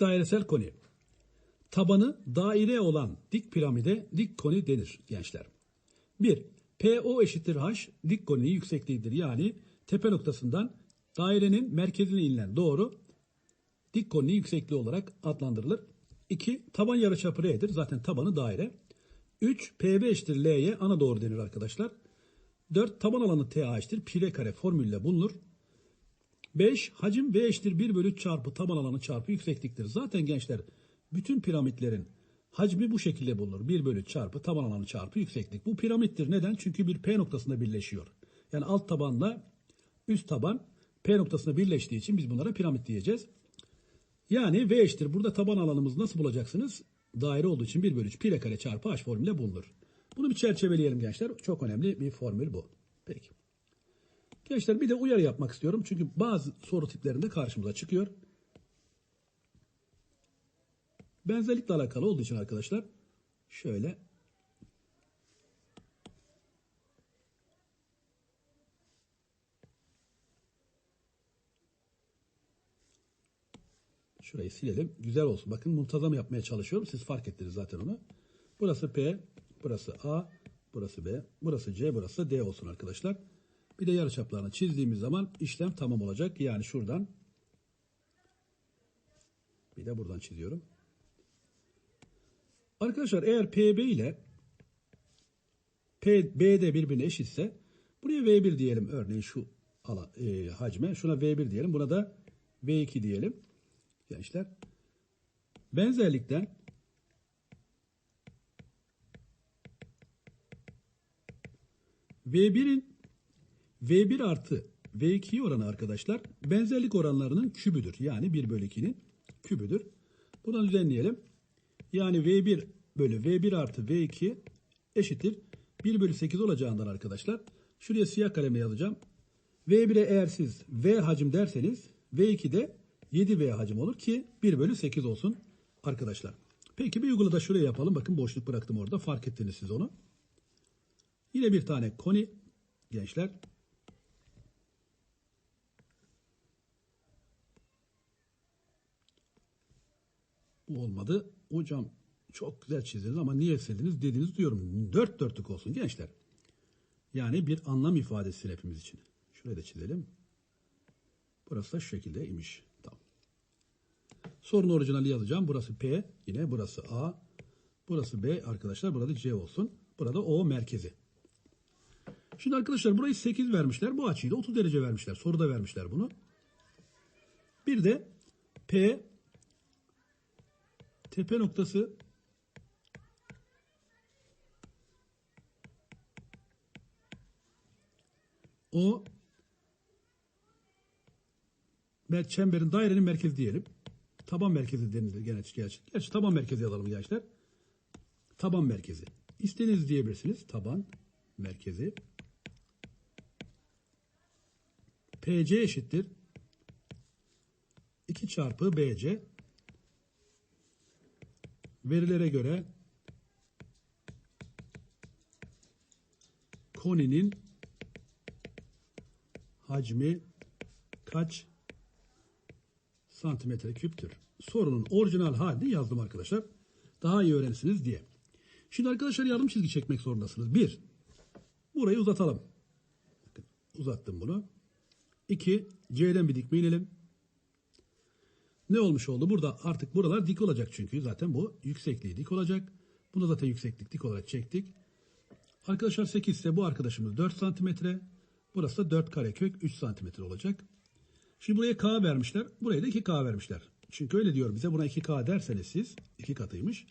Dairesel koni. Tabanı daire olan dik piramide dik koni denir gençler. 1. PO eşittir H dik koninin yüksekliğidir. Yani tepe noktasından dairenin merkezine inilen doğru dik koninin yüksekliği olarak adlandırılır. 2. Taban yarıçapı R'dir. Zaten tabanı daire. 3. PB eşittir L'ye ana doğru denir arkadaşlar. 4. Taban alanı TA eşittir pi r kare formülle bulunur. 5. Hacim V eşittir 1 bölü 3 çarpı taban alanı çarpı yüksekliktir. Zaten gençler bütün piramitlerin hacmi bu şekilde bulunur. 1 bölü 3 çarpı taban alanı çarpı yükseklik. Bu piramittir. Neden? Çünkü bir P noktasında birleşiyor. Yani alt tabanla üst taban P noktasında birleştiği için biz bunlara piramit diyeceğiz. Yani V eşittir. Burada taban alanımızı nasıl bulacaksınız? Daire olduğu için 1 bölü 3 pi kare çarpı h formülüyle bulunur. Bunu bir çerçeveleyelim gençler. Çok önemli bir formül bu. Peki. Gençler bir de uyarı yapmak istiyorum. Çünkü bazı soru tiplerinde karşımıza çıkıyor. Benzerlikle alakalı olduğu için arkadaşlar şöyle Şurayı silelim. Güzel olsun. Bakın muntazam yapmaya çalışıyorum. Siz fark ettiniz zaten onu. Burası P, burası A, burası B, burası C, burası D olsun arkadaşlar. Bir de yarıçaplarını çizdiğimiz zaman işlem tamam olacak. Yani şuradan bir de buradan çiziyorum. Arkadaşlar eğer PB ile P, BD birbirine eşitse buraya V1 diyelim örneğin şu ala, e, hacme. Şuna V1 diyelim. Buna da V2 diyelim. Gençler. Benzerlikten V1'in V1 artı V2 oranı arkadaşlar benzerlik oranlarının kübüdür. Yani 1 bölü 2'nin kübüdür. Buradan düzenleyelim. Yani V1 bölü V1 artı V2 eşittir. 1 bölü 8 olacağından arkadaşlar. Şuraya siyah kalemle yazacağım. V1'e eğer siz V hacim derseniz V2'de 7V hacim olur ki 1 bölü 8 olsun arkadaşlar. Peki bir uygula da şuraya yapalım. Bakın boşluk bıraktım orada. Fark ettiniz siz onu. Yine bir tane koni gençler. Olmadı. Hocam çok güzel çizdiniz ama niye sildiniz dediğinizi duyuyorum. Dört dörtlük olsun gençler. Yani bir anlam ifadesi hepimiz için. Şurayı da çizelim. Burası da şu şekilde imiş. Tamam. Sorun orijinali yazacağım. Burası P. Yine burası A. Burası B arkadaşlar. Burada C olsun. Burada O merkezi. Şimdi arkadaşlar burayı 8 vermişler. Bu açıyı da 30 derece vermişler. Soruda vermişler bunu. Bir de P tepe noktası o çemberin dairenin merkezi diyelim. Taban merkezi denilir genç gerçi. Gerçi taban merkezi alalım gençler. Taban merkezi. İstediğiniz diyebilirsiniz. Taban merkezi. PC eşittir 2 çarpı BC verilere göre koninin hacmi kaç santimetre küptür? Sorunun orijinal halini yazdım arkadaşlar. Daha iyi öğrensiniz diye. Şimdi arkadaşlar yarım çizgi çekmek zorundasınız. Bir, burayı uzatalım. Uzattım bunu. İki, C'den bir dikme inelim. Ne olmuş oldu? Burada artık buralar dik olacak çünkü zaten bu yüksekliği dik olacak. Bunu zaten yükseklik dik olarak çektik. Arkadaşlar 8 ise bu arkadaşımız 4 santimetre. Burası da 4 karekök 3 santimetre olacak. Şimdi buraya K vermişler. Buraya da 2K vermişler. Çünkü öyle diyor bize. Buna 2K derseniz siz 2 katıymış.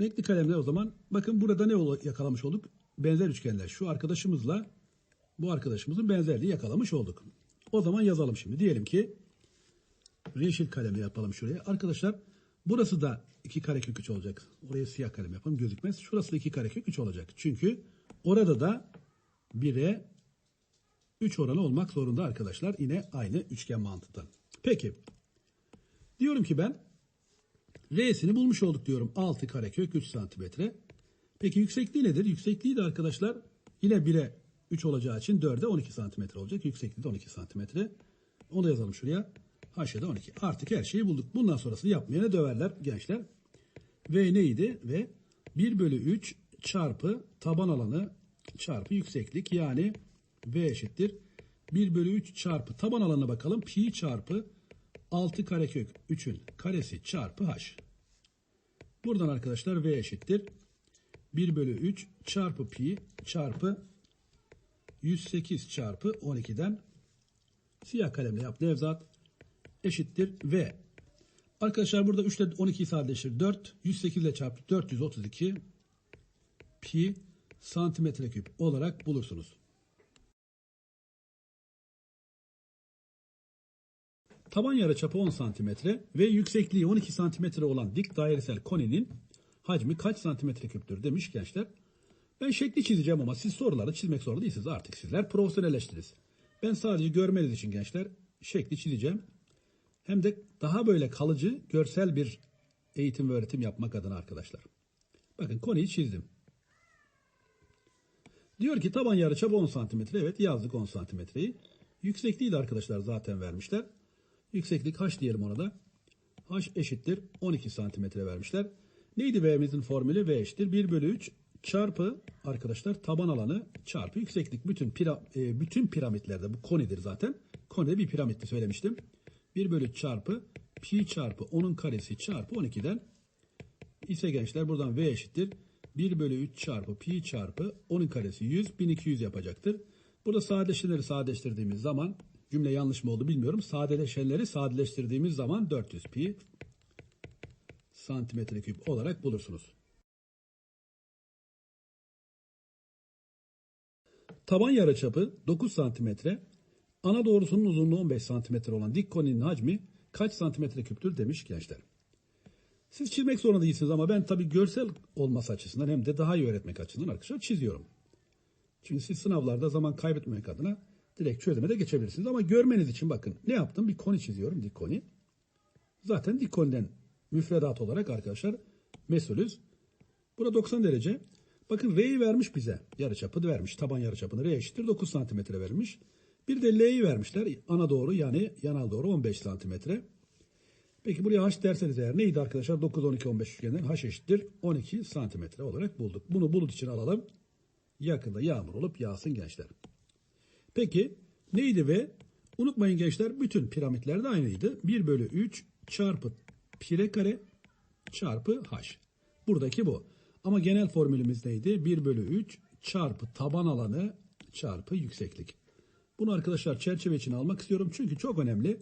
Renkli kalemle o zaman bakın burada ne yakalamış olduk? Benzer üçgenler. Şu arkadaşımızla bu arkadaşımızın benzerliği yakalamış olduk. O zaman yazalım şimdi. Diyelim ki yeşil kalemle yapalım şuraya. Arkadaşlar burası da 2 karekök 3 olacak. Oraya siyah kalem yapalım gözükmez. Şurası da 2 karekök 3 olacak. Çünkü orada da 1'e 3 oranı olmak zorunda arkadaşlar. Yine aynı üçgen mantığından. Peki. Diyorum ki ben R'sini bulmuş olduk diyorum. 6 karekök 3 santimetre. Peki yüksekliği nedir? Yüksekliği de arkadaşlar yine 1'e 3 olacağı için 4'e 12 santimetre olacak. Yüksekliği de 12 santimetre. Onu da yazalım şuraya. De 12. Artık her şeyi bulduk. Bundan sonrasını yapmayana döverler gençler. V neydi? V 1 bölü 3 çarpı taban alanı çarpı yükseklik yani V eşittir. 1 bölü 3 çarpı taban alanına bakalım. Pi çarpı 6 karekök 3'ün karesi çarpı H. Buradan arkadaşlar V eşittir. 1 bölü 3 çarpı pi çarpı 108 çarpı 12'den siyah kalemle yap Nevzat eşittir V. Arkadaşlar burada 3 ile 12'yi sadeleştir. 4. 108 ile çarpı 432 pi santimetre küp olarak bulursunuz. Taban yarıçapı 10 santimetre ve yüksekliği 12 santimetre olan dik dairesel koninin hacmi kaç santimetre küptür demiş gençler. Ben şekli çizeceğim ama siz soruları çizmek zorunda değilsiniz. Artık sizler profesyonelleştiniz. Ben sadece görmeniz için gençler şekli çizeceğim. Hem de daha böyle kalıcı görsel bir eğitim ve öğretim yapmak adına arkadaşlar. Bakın konuyu çizdim. Diyor ki taban yarıçapı 10 santimetre. Evet yazdık 10 santimetreyi. Yüksekliği de arkadaşlar zaten vermişler. Yükseklik h diyelim ona da. h eşittir 12 santimetre vermişler. Neydi v'mizin formülü? v eşittir 1 bölü 3 çarpı arkadaşlar taban alanı çarpı yükseklik. Bütün, pira, e, bütün piramitlerde bu konidir zaten. Koni bir piramitti söylemiştim. 1 bölü 3 çarpı pi çarpı 10'un karesi çarpı 12'den ise gençler buradan v eşittir. 1 bölü 3 çarpı pi çarpı 10'un karesi 100 1200 yapacaktır. Burada sadeleşenleri sadeleştirdiğimiz zaman cümle yanlış mı oldu bilmiyorum. Sadeleşenleri sadeleştirdiğimiz zaman 400 pi santimetre küp olarak bulursunuz. Taban yarıçapı 9 santimetre, ana doğrusunun uzunluğu 15 santimetre olan dik koninin hacmi kaç santimetre küptür demiş gençler. Siz çizmek zorunda değilsiniz ama ben tabii görsel olması açısından hem de daha iyi öğretmek açısından arkadaşlar çiziyorum. Çünkü siz sınavlarda zaman kaybetmemek adına direkt çözüme de geçebilirsiniz. Ama görmeniz için bakın ne yaptım? Bir koni çiziyorum dik koni. Zaten dik koniden müfredat olarak arkadaşlar mesulüz. Burada 90 derece. Bakın R'yi vermiş bize. Yarıçapı vermiş. Taban yarıçapını R eşittir 9 santimetre vermiş. Bir de L'yi vermişler. Ana doğru yani yanal doğru 15 santimetre. Peki buraya h derseniz eğer neydi arkadaşlar? 9, 12, 15 üçgeninden h eşittir 12 santimetre olarak bulduk. Bunu bulut için alalım. Yakında yağmur olup yağsın gençler. Peki neydi ve unutmayın gençler bütün piramitlerde aynıydı. 1 bölü 3 çarpı pire kare çarpı h. Buradaki bu. Ama genel formülümüz neydi? 1 bölü 3 çarpı taban alanı çarpı yükseklik. Bunu arkadaşlar çerçeve için almak istiyorum. Çünkü çok önemli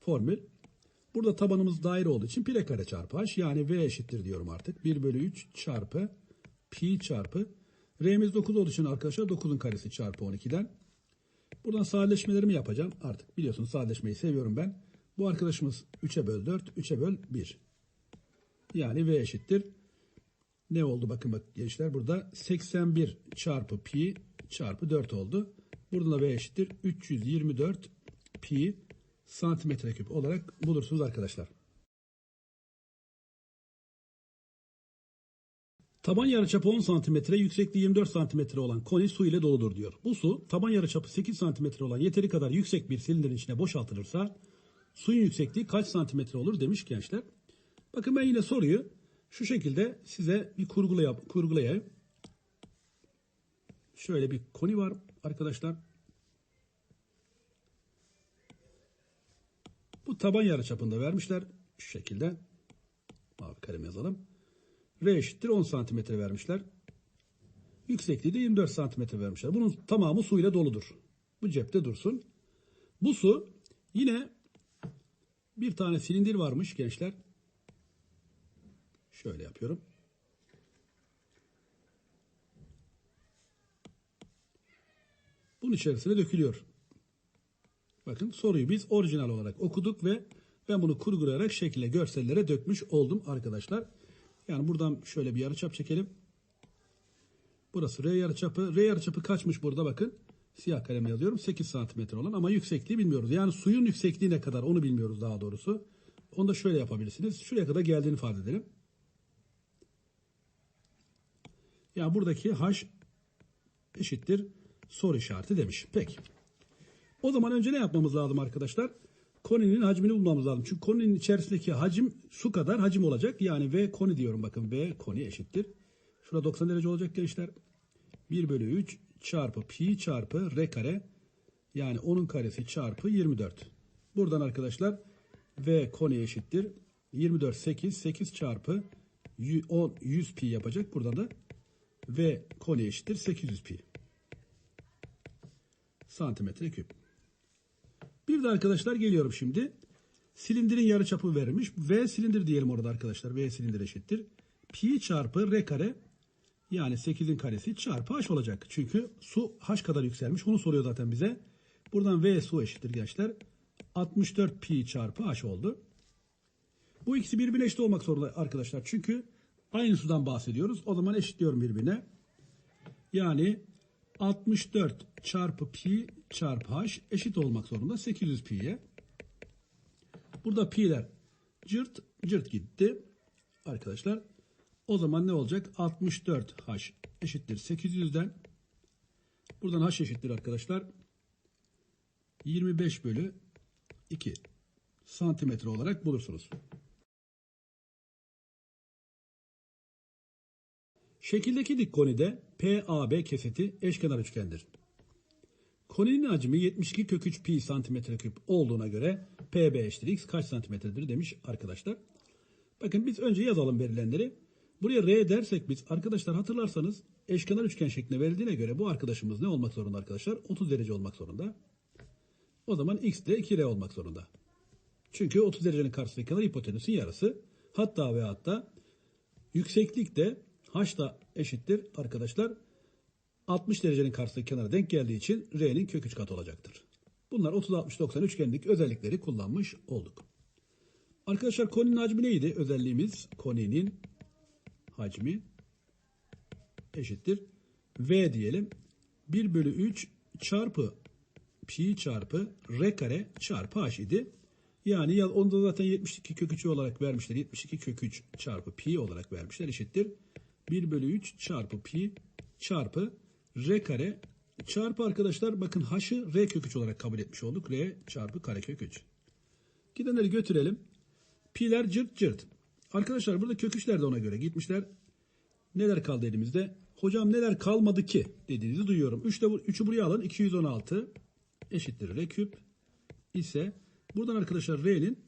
formül. Burada tabanımız daire olduğu için pi kare çarpı h yani v eşittir diyorum artık. 1 bölü 3 çarpı pi çarpı r'miz 9 olduğu için arkadaşlar 9'un karesi çarpı 12'den. Buradan sadeleşmelerimi yapacağım. Artık biliyorsunuz sadeleşmeyi seviyorum ben. Bu arkadaşımız 3'e böl 4, 3'e böl 1. Yani v eşittir. Ne oldu bakın bak gençler burada 81 çarpı pi çarpı 4 oldu. Burada da eşittir 324 pi santimetre küp olarak bulursunuz arkadaşlar. Taban yarıçapı 10 santimetre, yüksekliği 24 santimetre olan koni su ile doludur diyor. Bu su taban yarıçapı 8 santimetre olan yeteri kadar yüksek bir silindirin içine boşaltılırsa suyun yüksekliği kaç santimetre olur demiş gençler. Bakın ben yine soruyu şu şekilde size bir kurgulayıp, kurgulayayım. Şöyle bir koni var arkadaşlar. Bu taban yarıçapında vermişler. Şu şekilde. Mavi kalem yazalım. R eşittir 10 santimetre vermişler. Yüksekliği de 24 santimetre vermişler. Bunun tamamı su ile doludur. Bu cepte dursun. Bu su yine bir tane silindir varmış gençler. Şöyle yapıyorum. Bunun içerisine dökülüyor. Bakın soruyu biz orijinal olarak okuduk ve ben bunu kurgulayarak şekilde görsellere dökmüş oldum arkadaşlar. Yani buradan şöyle bir yarıçap çekelim. Burası R yarıçapı. R yarıçapı kaçmış burada bakın. Siyah kalemle yazıyorum. 8 santimetre olan ama yüksekliği bilmiyoruz. Yani suyun yüksekliği ne kadar onu bilmiyoruz daha doğrusu. Onu da şöyle yapabilirsiniz. Şuraya kadar geldiğini farz edelim. Yani buradaki H eşittir soru işareti demiş. Peki. O zaman önce ne yapmamız lazım arkadaşlar? koninin hacmini bulmamız lazım. Çünkü koninin içerisindeki hacim su kadar hacim olacak. Yani V koni diyorum bakın. V koni eşittir. Şurada 90 derece olacak gençler. 1 bölü 3 çarpı pi çarpı r kare. Yani 10'un karesi çarpı 24. Buradan arkadaşlar V koni eşittir. 24 8 8 çarpı 10 100 pi yapacak. Buradan da V koni eşittir 800 pi. Santimetre küp. Bir de arkadaşlar geliyorum şimdi. Silindirin yarıçapı verilmiş. V silindir diyelim orada arkadaşlar. V silindir eşittir. Pi çarpı R kare yani 8'in karesi çarpı H olacak. Çünkü su H kadar yükselmiş. Onu soruyor zaten bize. Buradan V su eşittir gençler. 64 pi çarpı H oldu. Bu ikisi birbirine eşit olmak zorunda arkadaşlar. Çünkü aynı sudan bahsediyoruz. O zaman eşitliyorum birbirine. Yani 64 çarpı pi çarpı h eşit olmak zorunda 800 pi'ye. Burada pi'ler cırt cırt gitti. Arkadaşlar o zaman ne olacak? 64 h eşittir 800'den. Buradan h eşittir arkadaşlar. 25 bölü 2 santimetre olarak bulursunuz. Şekildeki dik konide PAB keseti eşkenar üçgendir. Koninin hacmi 72 kök 3 pi santimetre küp olduğuna göre PB eşittir x kaç santimetredir demiş arkadaşlar. Bakın biz önce yazalım verilenleri. Buraya R dersek biz arkadaşlar hatırlarsanız eşkenar üçgen şeklinde verildiğine göre bu arkadaşımız ne olmak zorunda arkadaşlar? 30 derece olmak zorunda. O zaman x de 2R olmak zorunda. Çünkü 30 derecenin karşısındaki kenar hipotenüsün yarısı. Hatta ve hatta yükseklik de h da eşittir arkadaşlar. 60 derecenin karşısındaki kenara denk geldiği için r'nin kök 3 katı olacaktır. Bunlar 30 60 90 üçgenlik özellikleri kullanmış olduk. Arkadaşlar koninin hacmi neydi? Özelliğimiz koninin hacmi eşittir. V diyelim. 1 bölü 3 çarpı pi çarpı r kare çarpı h idi. Yani ya onda zaten 72 kök 3 olarak vermişler. 72 kök 3 çarpı pi olarak vermişler eşittir. 1 bölü 3 çarpı pi çarpı r kare çarpı arkadaşlar bakın h'ı r kök 3 olarak kabul etmiş olduk. r çarpı kare kök 3. Gidenleri götürelim. Pi'ler cırt cırt. Arkadaşlar burada kök 3'ler de ona göre gitmişler. Neler kaldı elimizde? Hocam neler kalmadı ki dediğinizi duyuyorum. 3'te 3'ü buraya alın. 216 eşittir r küp ise buradan arkadaşlar r'nin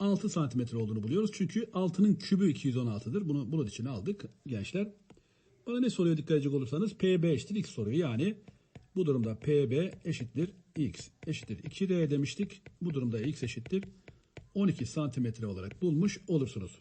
6 santimetre olduğunu buluyoruz. Çünkü 6'nın kübü 216'dır. Bunu bunun için aldık gençler. Bana ne soruyor dikkat edecek olursanız PB eşittir x soruyor. Yani bu durumda PB eşittir x eşittir 2R demiştik. Bu durumda x eşittir 12 santimetre olarak bulmuş olursunuz.